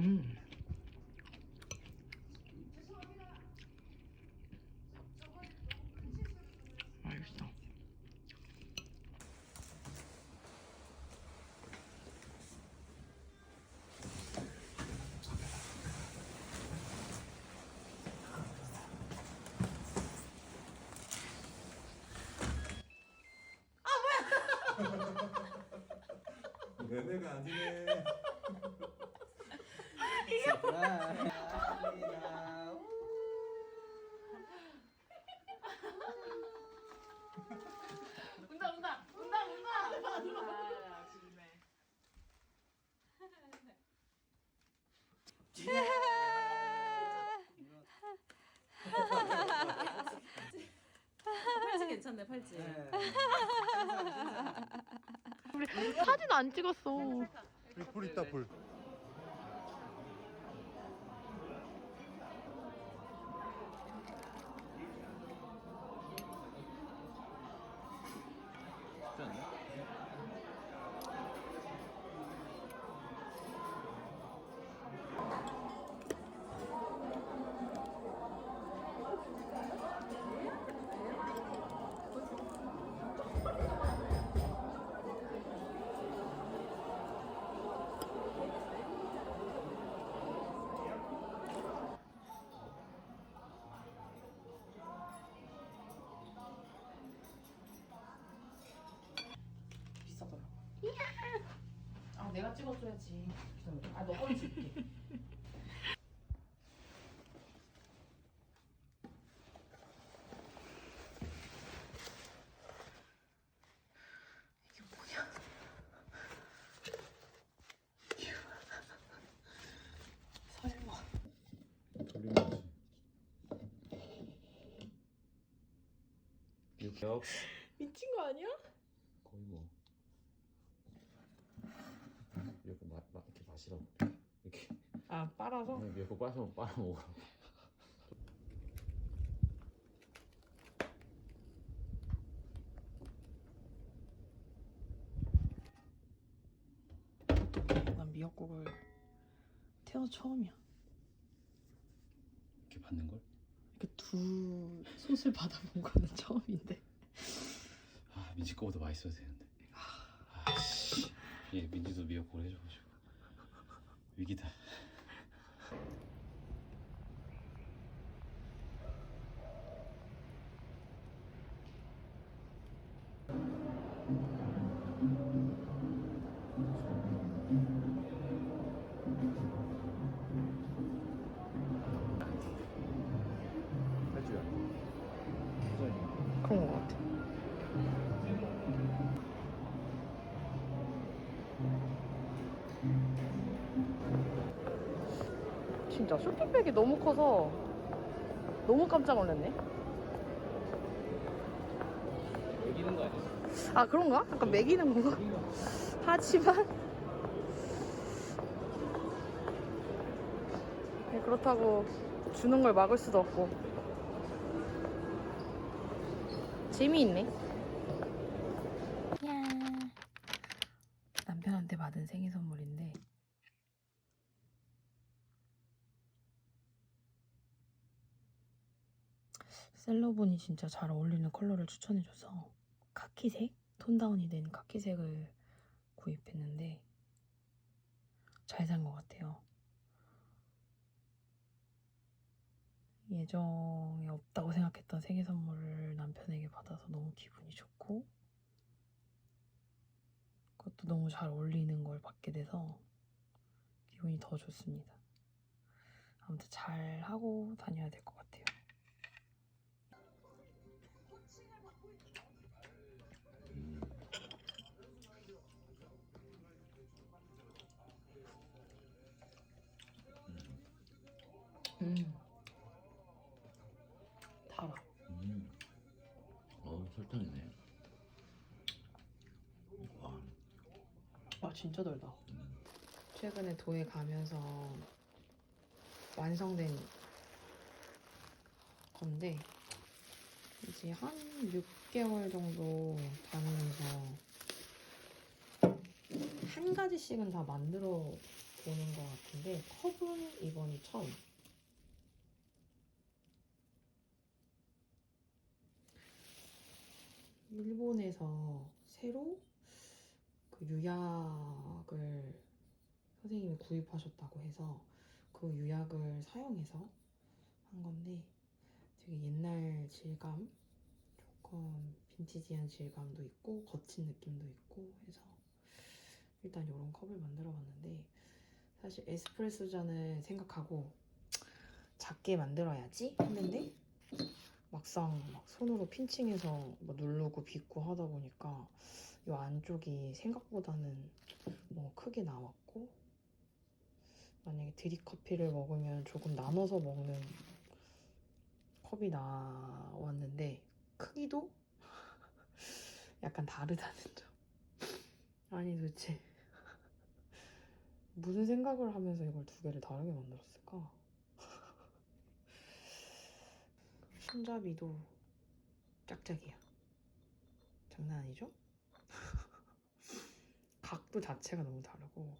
음. 맛있어. 내내가 아니네. 운다 운다 운다 운다 아 좋네 팔찌 괜찮네 팔찌 사진 안 찍었어. 불, 불 있다 불. 내가 찍어줘야지 아너 거는 줄게 설마 돌림말이지. 육겹 미친 거 아니야? 거의 뭐 이렇게 마, 마, 이렇게 마시라고 이렇게 아 빨아서? 그냥 이렇게 빠서 빨아 먹으라고. 난 미역국을 태어나 처음이야. 이렇게 받는 걸? 이렇게 두 솥을 받아본 거는 처음인데. 아 민지 거보다 맛있어야 되는데. 아씨, 예 민지도 미역국을 해줘가지고 위기다. 진짜 쇼핑백이 너무 커서 너무 깜짝 놀랐네. 이기는 거 아니야? 아 그런가? 약간 매기는 건가? 하지만 네, 그렇다고 주는 걸 막을 수도 없고 재미있네 야 남편한테 받은 생일 선물인데 셀러분이 진짜 잘 어울리는 컬러를 추천해줘서 카키색? 톤다운이 된 카키색을 구입했는데 잘 산 것 같아요. 예정에 없다고 생각했던 생일 선물을 남편에게 받아서 너무 기분이 좋고 그것도 너무 잘 어울리는 걸 받게 돼서 기분이 더 좋습니다. 아무튼 잘 하고 다녀야 될 것 같아요. 진짜 달다. 최근에 도에 가면서 완성된 건데 이제 한 6개월 정도 다니면서 한 가지씩은 다 만들어 보는 것 같은데 컵은 이번이 처음. 일본에서 새로 그 유약을 선생님이 구입하셨다고 해서 그 유약을 사용해서 한 건데 되게 옛날 질감 조금 빈티지한 질감도 있고 거친 느낌도 있고 해서 일단 이런 컵을 만들어 봤는데 사실 에스프레소 잔을 생각하고 작게 만들어야지 했는데 막상 막 손으로 핀칭해서 뭐 누르고 빗고 하다 보니까 이 안쪽이 생각보다는 뭐 크게 나왔고 만약에 드립커피를 먹으면 조금 나눠서 먹는 컵이 나왔는데 크기도 약간 다르다는 점. 아니 도대체 무슨 생각을 하면서 이걸 두 개를 다르게 만들었을까? 손잡이도 짝짝이야. 장난 아니죠? 각도 자체가 너무 다르고.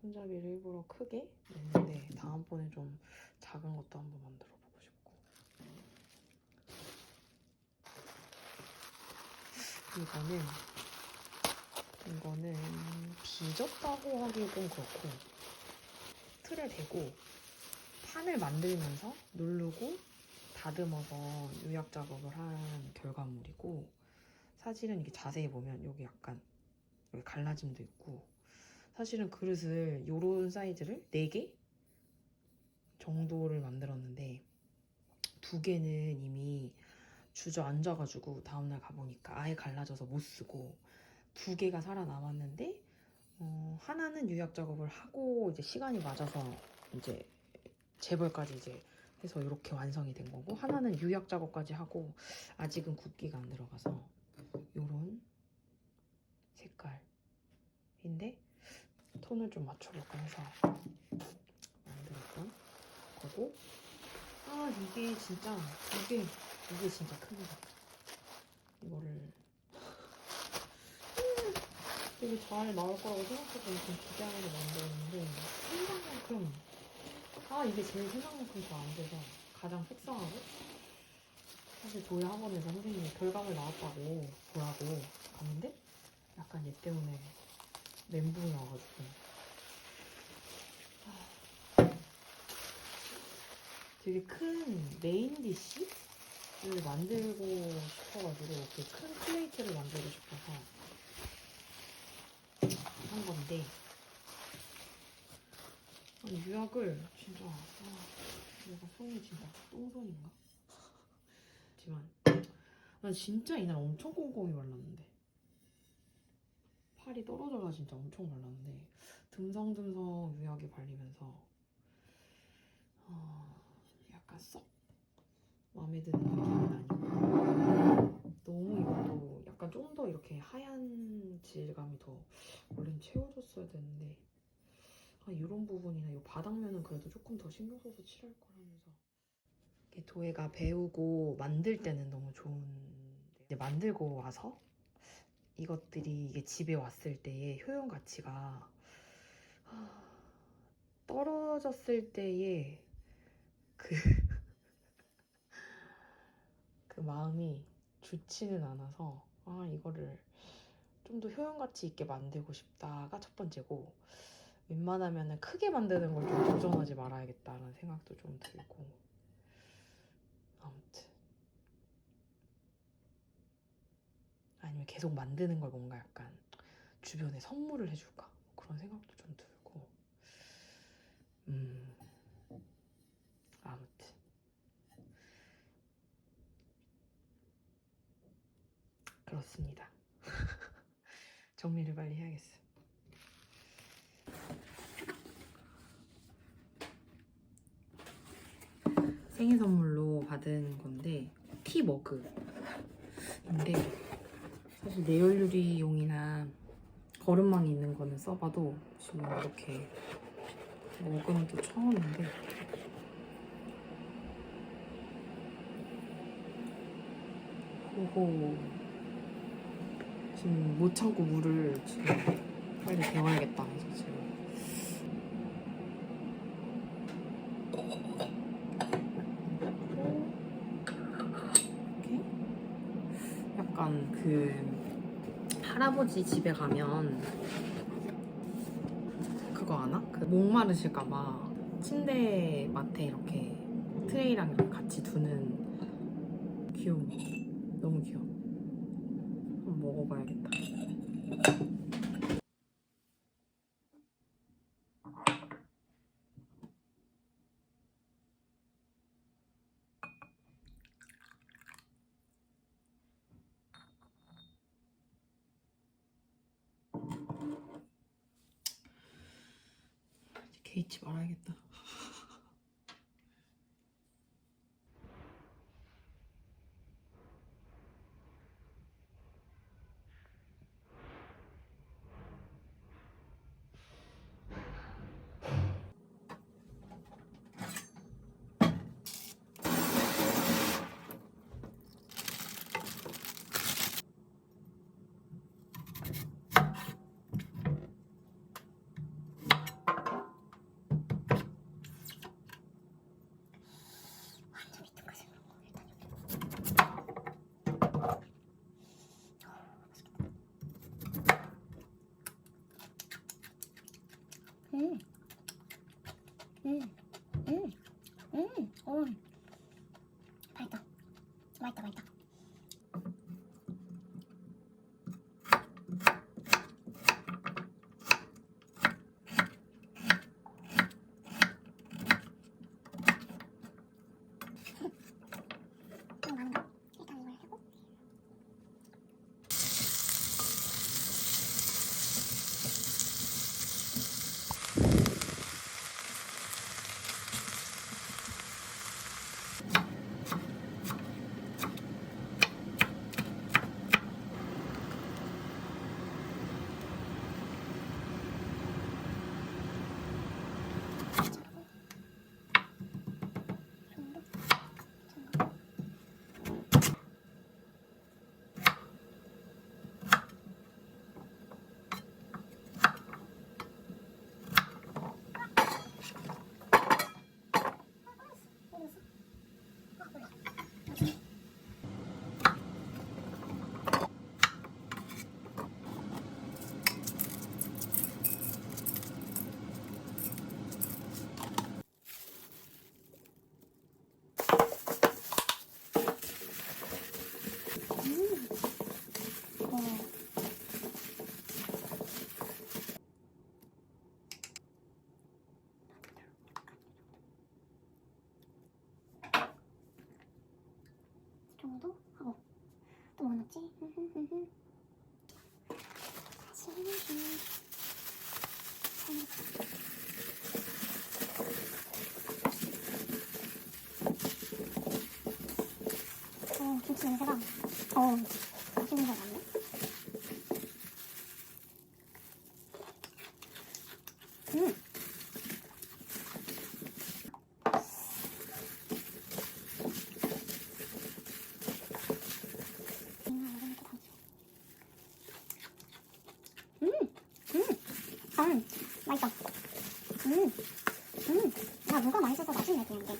손잡이를 일부러 크게? 냈는데 다음번에 좀 작은 것도 한번 만들어 보고 싶고. 이거는 이거는 빚었다고 하기 좀 그렇고 틀에 대고 판을 만들면서 누르고 다듬어서 요약 작업을 한 결과물이고 사실은 이게 자세히 보면 여기 약간 여기 갈라짐도 있고 사실은 그릇을 요런 사이즈를 4개 정도를 만들었는데 두 개는 이미 주저앉아가지고 다음날 가보니까 아예 갈라져서 못 쓰고 두 개가 살아남았는데 어, 하나는 유약 작업을 하고 이제 시간이 맞아서 이제 재벌까지 이제 해서 이렇게 완성이 된 거고 하나는 유약 작업까지 하고 아직은 굵기가 안 들어가서 요런 인데 톤을 좀 맞춰볼까 해서 만들었던 거고. 아 이게 진짜 이게 이게 진짜 큽니다. 이거를. 되게 잘 나올 거라고 생각하고 좀 기대하면서 만들었는데 생각만큼 아 이게 제일 생각만큼 잘 안 돼서 가장 속상하고. 사실 저희 학원에서 선생님이 결과물 나왔다고 보라고 갔는데 약간 얘 때문에 멘붕이 와가지고 아, 되게 큰 메인 디쉬를 만들고 싶어가지고 이렇게 큰 플레이트를 만들고 싶어서 한 건데 유약을 진짜 아, 내가 손이 진짜 똥손인가? 하지만 난 진짜 이날 엄청 꼼꼼히 말랐는데 팔이 떨어져가 진짜 엄청 말랐는데 듬성듬성 유약이 발리면서 어, 약간 썩 마음에 드는 느낌은 아니고 너무 이것도 약간 좀 더 이렇게 하얀 질감이 더 원래는 채워줬어야 되는데 아, 이런 부분이나 이 바닥면은 그래도 조금 더 신경 써서 칠할 거라면서. 도예가 배우고 만들 때는 너무 좋은데 이제 만들고 와서 이것들이 이게 집에 왔을 때의 효용 가치가 하, 떨어졌을 때의 그, 그 마음이 좋지는 않아서 아 이거를 좀 더 효용 가치 있게 만들고 싶다가 첫 번째고 웬만하면 크게 만드는 걸좀 도전하지 말아야겠다는 생각도 좀 들고 아무튼 아니면 계속 만드는 걸 뭔가 약간 주변에 선물을 해줄까? 뭐 그런 생각도 좀 들고. 음. 아무튼. 그렇습니다. 정리를 빨리 해야겠어 생일 선물로 받은 건데 티 머그인데 사실 내열유리용이나 거름망이 있는 거는 써봐도 지금 이렇게 먹은 또 처음인데. 그리고 지금 못 참고 물을 지금 빨리 데워야겠다 해서 지금. 약간 그 할아버지 집에 가면 그거 아나? 그 목마르실까봐 침대 맡에 이렇게 트레이랑 같이 두는 귀여워. 너무 귀여워. 한번 먹어봐야겠다. 이제 개의치 말아야겠다. 음. 음. 음. 음. 넣지? 다시 어, 김치 냄새가 어, 맛있는 거 같네. 음. 음, 음, 음, 맛있다. 음, 음, 나 무가 맛있어서 맛있네 그냥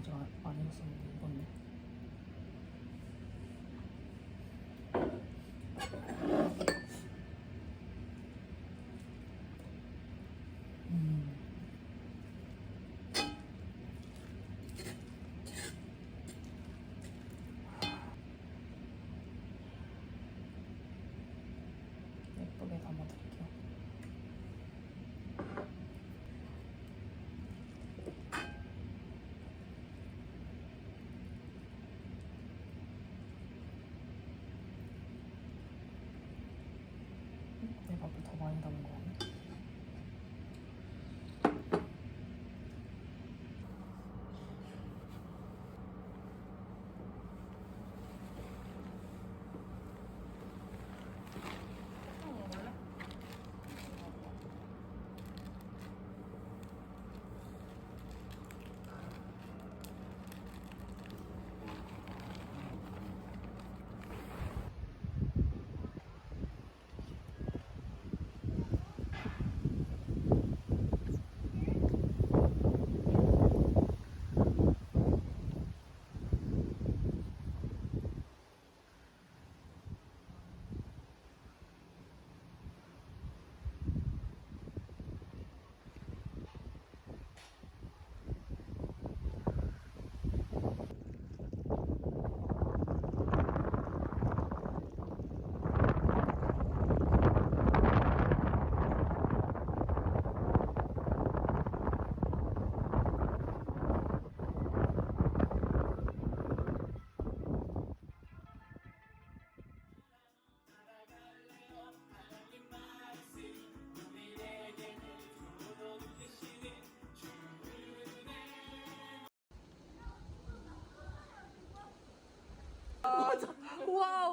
아직 안, 안 익었었는데 이거는 음. 예쁘게 담아드릴게요. Whoa!